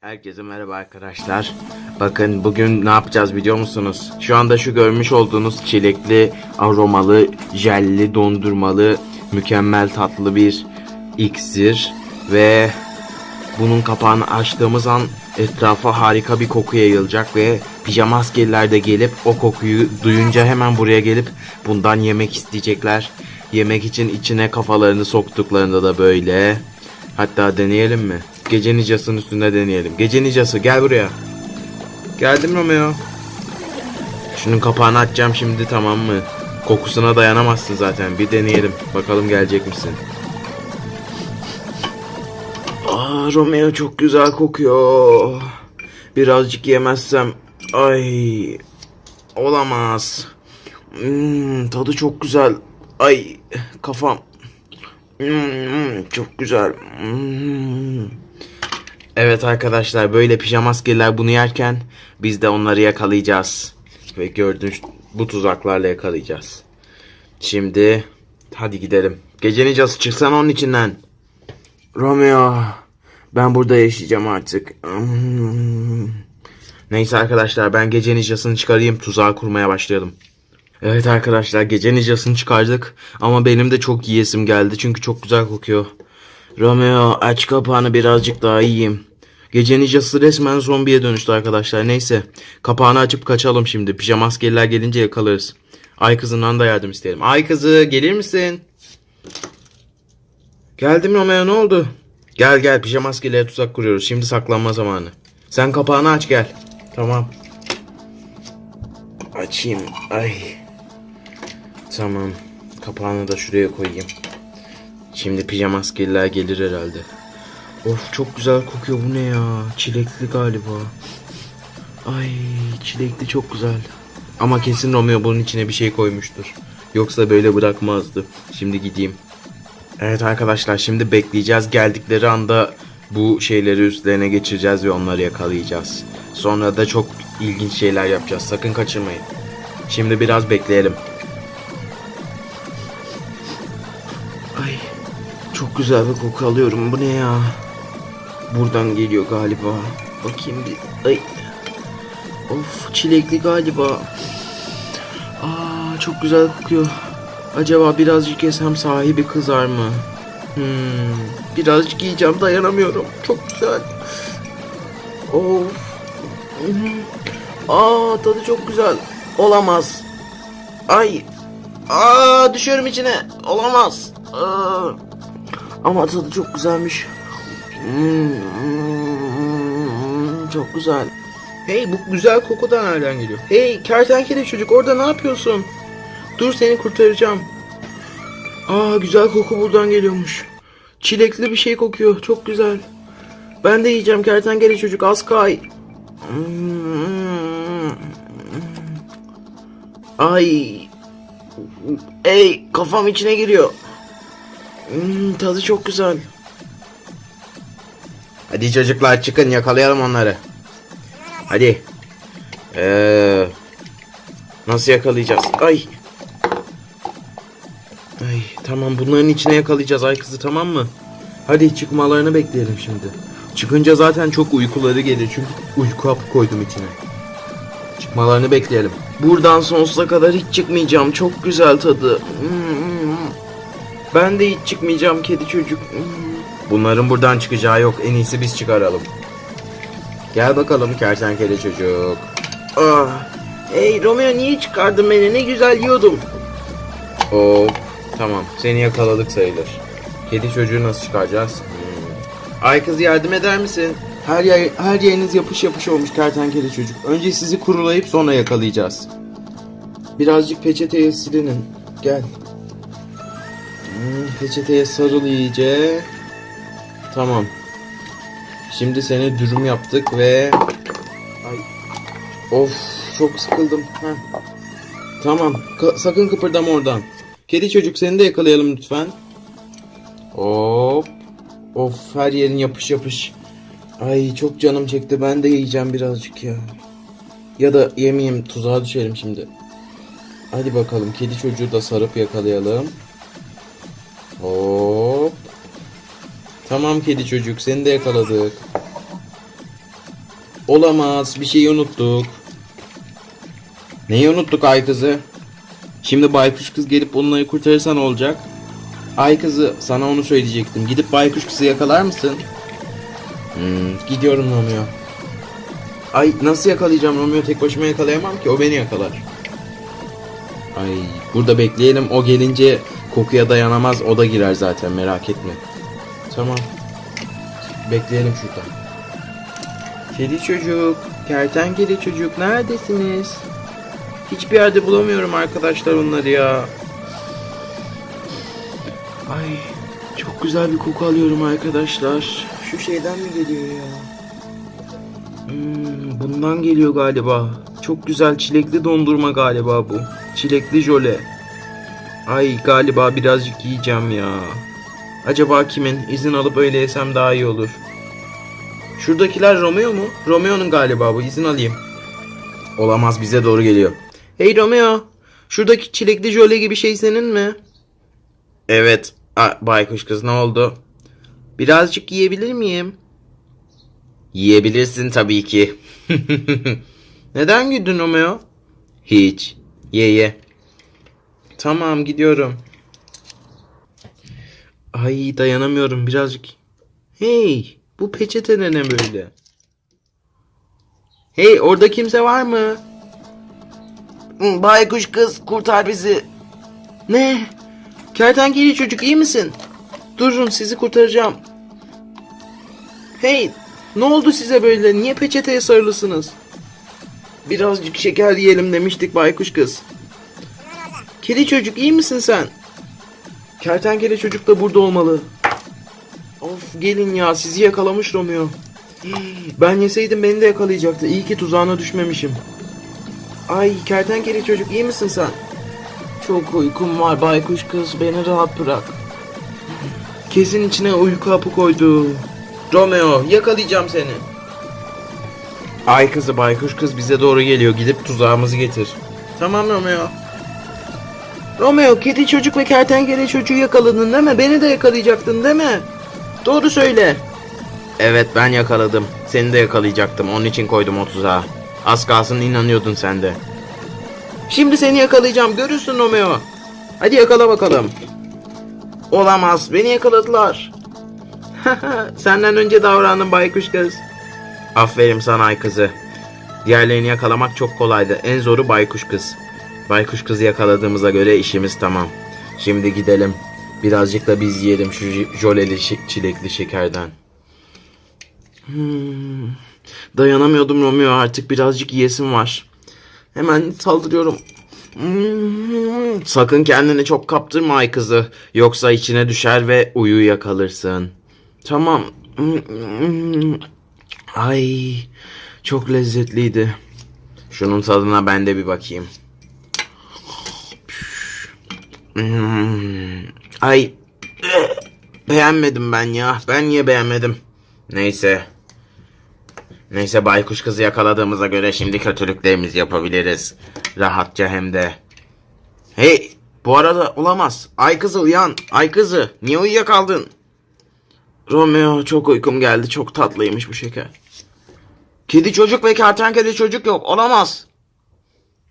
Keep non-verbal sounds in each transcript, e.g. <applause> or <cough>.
Herkese merhaba arkadaşlar. Bakın bugün ne yapacağız biliyor musunuz? Şu anda şu görmüş olduğunuz çilekli, aromalı, jelli, dondurmalı, mükemmel tatlı bir iksir ve bunun kapağını açtığımız an etrafa harika bir koku yayılacak ve pijama askeriler de gelip o kokuyu duyunca hemen buraya gelip bundan yemek isteyecekler. Yemek için içine kafalarını soktuklarında da böyle. Hatta deneyelim mi? Gece nicasının üstünde deneyelim. Gece nicası gel buraya. Geldim Romeo. Şunun kapağını açacağım şimdi tamam mı? Kokusuna dayanamazsın zaten. Bir deneyelim. Bakalım gelecek misin? Aa Romeo çok güzel kokuyor. Birazcık yemezsem ay olamaz. Hmm, tadı çok güzel. Ay kafam. Hmm, çok güzel. Hmm. Evet arkadaşlar böyle pijama askerler bunu yerken biz de onları yakalayacağız. Ve gördüğünüz bu tuzaklarla yakalayacağız. Şimdi hadi gidelim. Gece nicası çıksan onun içinden. Romeo ben burada yaşayacağım artık. Neyse arkadaşlar ben gece nicasını çıkarayım tuzağı kurmaya başlayalım. Evet arkadaşlar gece nicasını çıkardık ama benim de çok yiyesim geldi çünkü çok güzel kokuyor. Romeo aç kapağını birazcık daha yiyeyim. Gece nicası resmen zombiye dönüştü arkadaşlar. Neyse kapağını açıp kaçalım şimdi. Pijama askerler gelince yakalarız. Ay kızından da yardım isterim. Ay kızı gelir misin? Geldim Romeo ne oldu? Gel gel pijama askerlere tuzak kuruyoruz. Şimdi saklanma zamanı. Sen kapağını aç gel. Tamam. Açayım. Ay. Tamam. Kapağını da şuraya koyayım. Şimdi pijama askerler gelir herhalde. Of çok güzel kokuyor bu ne ya? Çilekli galiba. Ay çilekli çok güzel. Ama kesin Romeo bunun içine bir şey koymuştur. Yoksa böyle bırakmazdı. Şimdi gideyim. Evet arkadaşlar şimdi bekleyeceğiz. Geldikleri anda bu şeyleri üstlerine geçireceğiz ve onları yakalayacağız. Sonra da çok ilginç şeyler yapacağız. Sakın kaçırmayın. Şimdi biraz bekleyelim. Ay çok güzel bir koku alıyorum. Bu ne ya? Buradan geliyor galiba. Bakayım bir. Ay. Of çilekli galiba. Aa çok güzel kokuyor. Acaba birazcık yesem sahibi kızar mı? Hmm, birazcık yiyeceğim dayanamıyorum. Çok güzel. Of. Aa tadı çok güzel. Olamaz. Ay. Aa düşüyorum içine. Olamaz. Aa. Ama tadı çok güzelmiş. Hmm, çok güzel. Hey bu güzel koku da nereden geliyor? Hey kertenkele çocuk orada ne yapıyorsun? Dur seni kurtaracağım. Aa güzel koku buradan geliyormuş. Çilekli bir şey kokuyor. Çok güzel. Ben de yiyeceğim kertenkele çocuk az kay. Hmm. Ay. Ey kafam içine giriyor. Hmm, tadı çok güzel. Hadi çocuklar çıkın yakalayalım onları. Hadi. Ee, nasıl yakalayacağız? Ay. Ay tamam bunların içine yakalayacağız ay kızı tamam mı? Hadi çıkmalarını bekleyelim şimdi. Çıkınca zaten çok uykuları gelir çünkü uyku hapı koydum içine. Çıkmalarını bekleyelim. Buradan sonsuza kadar hiç çıkmayacağım. Çok güzel tadı. Hmm. Ben de hiç çıkmayacağım kedi çocuk. Bunların buradan çıkacağı yok. En iyisi biz çıkaralım. Gel bakalım kertenkele çocuk. Ah. Hey Romeo niye çıkardın beni? Ne güzel yiyordum. Hop. Tamam. Seni yakaladık sayılır. Kedi çocuğu nasıl çıkaracağız? Hmm. Ay kız yardım eder misin? Her yer, her yeriniz yapış yapış olmuş kertenkele çocuk. Önce sizi kurulayıp sonra yakalayacağız. Birazcık peçeteye silinin. Gel. Hmm, peçeteye sarıl iyice. Tamam. Şimdi seni dürüm yaptık ve... Ay. Of çok sıkıldım. Heh. Tamam. Ka- sakın kıpırdama oradan. Kedi çocuk seni de yakalayalım lütfen. Hop. Of her yerin yapış yapış. Ay çok canım çekti. Ben de yiyeceğim birazcık ya. Ya da yemeyeyim tuzağa düşelim şimdi. Hadi bakalım kedi çocuğu da sarıp yakalayalım. Hop. Tamam kedi çocuk seni de yakaladık. Olamaz. Bir şeyi unuttuk. Neyi unuttuk ay kızı? Şimdi baykuş kız gelip onları kurtarırsa ne olacak? Ay kızı sana onu söyleyecektim. Gidip baykuş kızı yakalar mısın? Hmm, gidiyorum Romeo. Ay nasıl yakalayacağım Romeo tek başıma yakalayamam ki o beni yakalar. Ay burada bekleyelim o gelince kokuya dayanamaz o da girer zaten merak etme. Tamam. Bekleyelim şurada. Kedi çocuk, kertenkele çocuk neredesiniz? Hiçbir yerde bulamıyorum arkadaşlar onları ya. Ay çok güzel bir koku alıyorum arkadaşlar. Şu şeyden mi geliyor ya? Hmm, bundan geliyor galiba. Çok güzel çilekli dondurma galiba bu. Çilekli jöle. Ay galiba birazcık yiyeceğim ya. Acaba kimin? İzin alıp öyle yesem daha iyi olur. Şuradakiler Romeo mu? Romeo'nun galiba bu. İzin alayım. Olamaz bize doğru geliyor. Hey Romeo. Şuradaki çilekli jöle gibi şey senin mi? Evet. Aa, baykuş kız ne oldu? Birazcık yiyebilir miyim? Yiyebilirsin tabii ki. <laughs> Neden güldün Romeo? Hiç. Ye ye. Tamam gidiyorum. Ay dayanamıyorum birazcık. Hey bu peçete ne böyle? Hey orada kimse var mı? Hı, Baykuş kız kurtar bizi. Ne? Kertenkele çocuk iyi misin? Durun sizi kurtaracağım. Hey ne oldu size böyle? Niye peçeteye sarılısınız? Birazcık şeker yiyelim demiştik baykuş kız. Kedi çocuk iyi misin sen? Kertenkele çocuk da burada olmalı. Of gelin ya sizi yakalamış Romeo. Ben yeseydim beni de yakalayacaktı. İyi ki tuzağına düşmemişim. Ay kertenkele çocuk iyi misin sen? Çok uykum var baykuş kız beni rahat bırak. Kesin içine uyku hapı koydu. Romeo yakalayacağım seni. Ay kızı baykuş kız bize doğru geliyor. Gidip tuzağımızı getir. Tamam Romeo. Romeo kedi çocuk ve kertenkele çocuğu yakaladın değil mi? Beni de yakalayacaktın değil mi? Doğru söyle. Evet ben yakaladım. Seni de yakalayacaktım. Onun için koydum o tuzağa. Az kalsın inanıyordun sen de. Şimdi seni yakalayacağım. Görürsün Romeo. Hadi yakala bakalım. Olamaz. Beni yakaladılar. <laughs> Senden önce davrandım baykuş kız. Aferin sana ay kızı. Diğerlerini yakalamak çok kolaydı. En zoru baykuş kız. Baykuş kızı yakaladığımıza göre işimiz tamam. Şimdi gidelim. Birazcık da biz yiyelim şu j- jöleli şi- çilekli şekerden. Hmm. Dayanamıyordum Romeo artık birazcık yiyesim var. Hemen saldırıyorum. Hmm. Sakın kendini çok kaptırma ay kızı. Yoksa içine düşer ve uyuyakalırsın. Tamam. Hmm. Ay çok lezzetliydi. Şunun tadına ben de bir bakayım. Hmm. Ay beğenmedim ben ya. Ben niye beğenmedim? Neyse. Neyse baykuş kızı yakaladığımıza göre şimdi kötülüklerimizi yapabiliriz. Rahatça hem de. Hey bu arada olamaz. Ay kızı uyan. Ay kızı niye uyuyakaldın? Romeo çok uykum geldi. Çok tatlıymış bu şeker. Kedi çocuk ve kertenkele çocuk yok. Olamaz.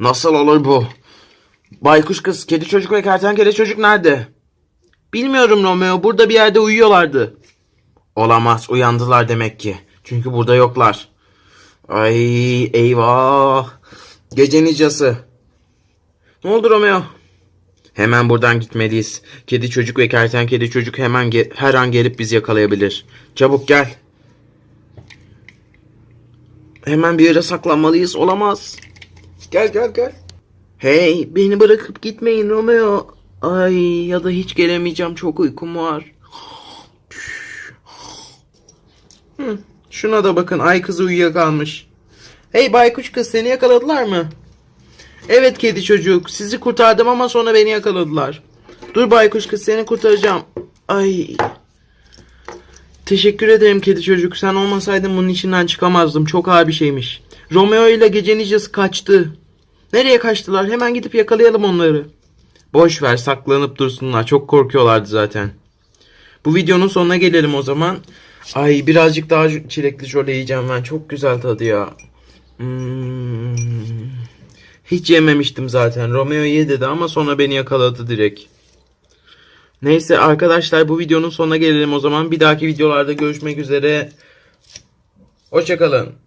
Nasıl olur bu? Baykuş kız, kedi çocuk ve kertenkele çocuk nerede? Bilmiyorum Romeo. Burada bir yerde uyuyorlardı. Olamaz. Uyandılar demek ki. Çünkü burada yoklar. Ay eyvah. Gece nicası. Ne oldu Romeo? Hemen buradan gitmeliyiz. Kedi çocuk ve kertenkele çocuk hemen ge- her an gelip bizi yakalayabilir. Çabuk gel. Hemen bir yere saklanmalıyız. Olamaz. Gel gel gel. Hey beni bırakıp gitmeyin Romeo. Ay ya da hiç gelemeyeceğim. Çok uykum var. Hı, şuna da bakın. Ay kızı uyuyakalmış. Hey baykuş kız seni yakaladılar mı? Evet kedi çocuk. Sizi kurtardım ama sonra beni yakaladılar. Dur baykuş kız seni kurtaracağım. Ay. Teşekkür ederim kedi çocuk. Sen olmasaydın bunun içinden çıkamazdım. Çok ağır bir şeymiş. Romeo ile gece nicası kaçtı. Nereye kaçtılar? Hemen gidip yakalayalım onları. Boş ver saklanıp dursunlar. Çok korkuyorlardı zaten. Bu videonun sonuna gelelim o zaman. Ay birazcık daha çilekli jöle yiyeceğim ben. Çok güzel tadı ya. Hmm. Hiç yememiştim zaten. Romeo ye dedi ama sonra beni yakaladı direkt. Neyse arkadaşlar bu videonun sonuna gelelim o zaman. Bir dahaki videolarda görüşmek üzere. Hoşçakalın.